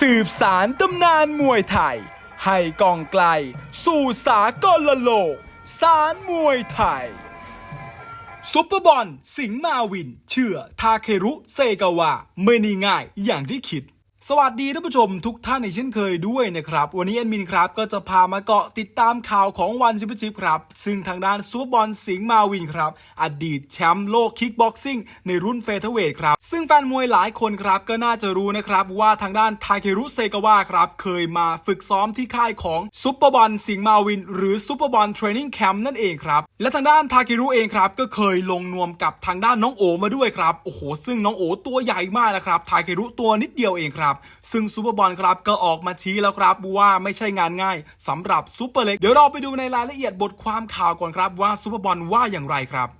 สืบสารตำนานมวยไทย ให้กองไกล สู่สากลโลก สารมวยไทย ซุปเปอร์บอลสิงห์มาวิน เชื่อทาเครุเซกาวะไม่นีง่ายอย่างที่คิด สวัสดีท่านผู้ชมทุกท่านในเช่นเคยด้วยนะครับ วันนี้แอดมินครับก็จะพามาเกาะติดตามข่าวของวันซิปชิปครับ ซึ่งทางด้านซุปเปอร์บอลสิงห์มาวินครับ อดีตแชมป์โลกคิกบ็อกซิ่งในรุ่นเฟเธอร์เวทครับ ซึ่งแฟนมวยหลายคนครับก็น่าจะรู้นะครับ ว่าทางด้านทาเครุเซกาวะครับ เคยมาฝึกซ้อมที่ค่ายของซุปเปอร์บอลสิงห์มาวิน หรือซุปเปอร์บอลเทรนนิ่งแคมป์นั่นเองครับและทางด้านทาเครุเองครับก็เคยลงนวมกับทางด้านน้องโอมาด้วยครับโอ้โหซึ่งน้องโอตัวใหญ่มากนะครับทาเครุตัวนิดเดียวเองครับซึ่งซูเปอร์บอลครับก็ออกมาชี้แล้วครับว่าไม่ใช่งานง่ายสำหรับซูเปอร์เล็กเดี๋ยวเราไปดูในรายละเอียดบทความข่าวก่อนครับว่าซูเปอร์บอลว่าอย่างไรครับ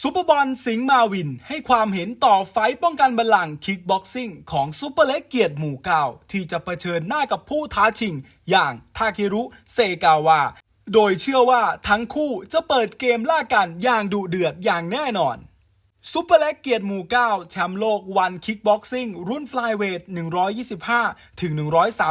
ซูเปอร์บอลสิงห์มาวิน ให้ความเห็นต่อไฟป้องกันบัลลังก์คิกบ็อกซิ่งของซูเปอร์เล็กเกียรติหมู่เก้าที่จะเผชิญหน้ากับผู้ท้าชิง อย่างทาเครุเซกาวะโดยเชื่อว่าทั้งคู่จะเปิดเกมล่ากันอย่างดุเดือดอย่างแน่นอน ซูเปอร์เล็กเกียรติหมู่ 9 แชมป์โลกวันคิกบ็อกซิ่ง รุ่นฟลายเวท 125 ถึง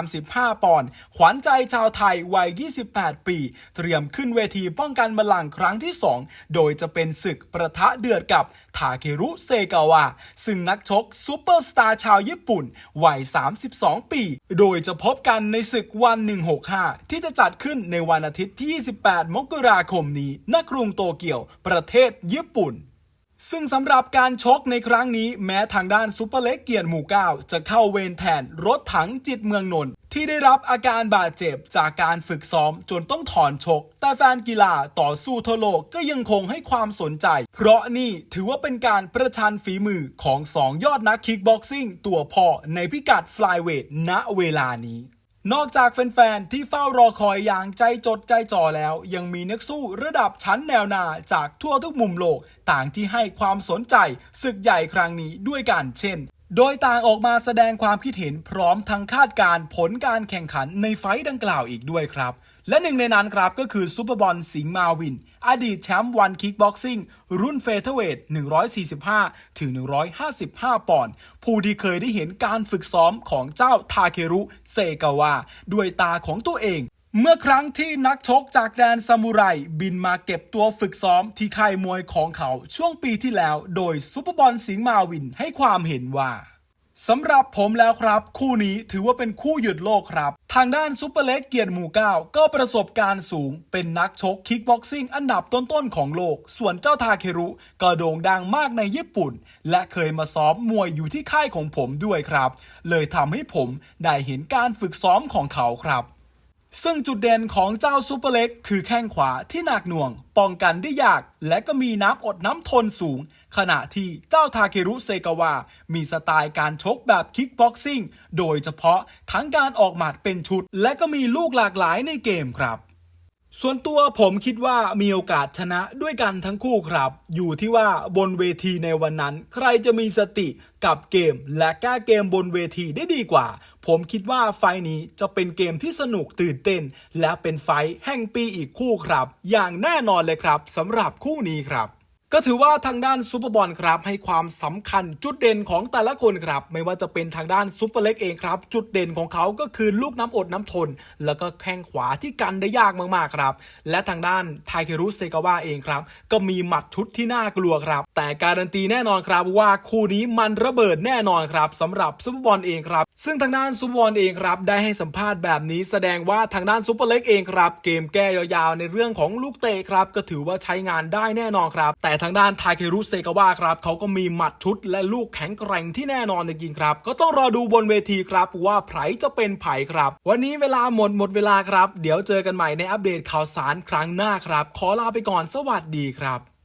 135 ปอนด์ ขวัญใจชาวไทย วัย 28 ปี เตรียมขึ้นเวทีป้องกันบัลลังก์ครั้งที่ 2 โดยจะเป็นศึกประทะเดือดกับทาเครุเซกาวะ ซึ่งนักชกซูเปอร์สตาร์ชาวญี่ปุ่น วัย 32 ปี โดยจะพบกันในศึกวัน 165 ที่จะจัดขึ้นในวันอาทิตย์ที่ 28 มกราคมนี้ณกรุงโตเกียว ประเทศญี่ปุ่น ซึ่งสำหรับการชกในครั้งนี้แม้ทางด้านซุปเปอร์เล็กเกียรติหมู่9จะเข้าเวรแทนรถถังจิตเมืองนนท์ที่ได้รับอาการบาดเจ็บจากการฝึกซ้อมจนต้องถอนชก แต่แฟนกีฬาต่อสู้ทั่วโลกก็ยังคงให้ความสนใจ เพราะนี่ถือว่าเป็นการประชันฝีมือของสองยอดนักคิกบ็อกซิ่งตัวพ่อในพิกัดฟลายเวทณเวลานี้ นอกจากแฟนๆ ที่เฝ้ารอคอยอย่างใจจดใจจ่อแล้ว ยังมีนักสู้ระดับชั้นแนวหน้าจากทั่วทุกมุมโลก ต่างที่ให้ความสนใจศึกใหญ่ครั้งนี้ด้วยกันเช่น โดยต่างออกมาแสดงความคิดเห็นพร้อมทั้งคาดการผลการแข่งขันในไฟต์ดังกล่าวอีกด้วยครับ และหนึ่งในนั้นครับก็คือซูเปอร์บอลสิงห์มาวิน อดีตแชมป์วันคิกบ็อกซิ่งรุ่นเฟเธอร์เวท 145 ถึง 155 ปอนด์ผู้ที่เคยได้เห็นการฝึกซ้อมของเจ้าทาเครุเซกาวะด้วยตาของตัวเองเมื่อครั้งที่นักชกจากแดนซามูไรบินมาเก็บตัวฝึกซ้อมที่ค่ายมวยของเขาช่วงปีที่แล้ว โดยซูเปอร์บอลสิงห์มาวินให้ความเห็นว่า สำหรับผมแล้วครับ คู่นี้ถือว่าเป็นคู่หยุดโลกครับ ทางด้านซุปเปอร์เล็กเกียรติหมู่เก้าก็ประสบการณ์สูง เป็นนักชกคิกบ็อกซิ่งอันดับต้นๆของโลก ส่วนเจ้าทาเครุก็โด่งดังมากในญี่ปุ่น และเคยมาซ้อมมวยอยู่ที่ค่ายของผมด้วยครับ เลยทำให้ผมได้เห็นการฝึกซ้อมของเขาครับ ซึ่งจุดเด่นของเจ้าซูเปอร์เล็กคือแข้งขวาที่หนักหน่วง ป้องกันได้ยาก และก็มีน้ำอดน้ำทนสูง ขณะที่เจ้าทาเครุเซกาวะมีสไตล์การชกแบบคิกบ็อกซิ่ง โดยเฉพาะทั้งการออกหมัดเป็นชุด และก็มีลูกหลากหลายในเกมครับ ส่วนตัวผมคิดว่ามีโอกาสชนะด้วยกันทั้งคู่ครับ อยู่ที่ว่าบนเวทีในวันนั้น ใครจะมีสติกับเกมและแก้เกมบนเวทีได้ดีกว่า ผมคิดว่าไฟนี้จะเป็นเกมที่สนุกตื่นเต้น และเป็นไฟแห่งปีอีกคู่ครับ อย่างแน่นอนเลยครับสำหรับคู่นี้ครับ ก็ถือว่าทางด้านซูเปอร์บอลครับให้ความสำคัญจุดเด่นของแต่ละคนครับ ไม่ว่าจะเป็นทางด้านซูเปอร์เล็กเองครับ จุดเด่นของเขาก็คือลูกน้ำอดน้ำทน แล้วก็แข้งขวาที่กันได้ยากมากๆครับ และทางด้านไทเครุเซกาวะเองครับ ก็มีหมัดชุดที่น่ากลัวครับ แต่การันตีแน่นอนครับว่าคู่นี้มันระเบิดแน่นอนครับสำหรับซูเปอร์บอลเองครับ ซึ่งทางด้านซูเปอร์บอลเองครับได้ให้สัมภาษณ์แบบนี้แสดงว่าทางด้านซูเปอร์เล็กเองครับเกมแก้ยาวๆในเรื่องของลูกเตะครับก็ถือว่าใช้งานได้แน่นอนครับแต่ทางด้านไทเครุเซกาวะครับเขาก็มีหมัดชุดและลูกแข็งแกร่งที่แน่นอนจริงครับ ก็ต้องรอดูบนเวทีครับว่าไผจะเป็นไผครับ วันนี้เวลาหมดหมดเวลาครับ เดี๋ยวเจอกันใหม่ในอัปเดตข่าวสารครั้งหน้าครับ ขอลาไปก่อนสวัสดีครับ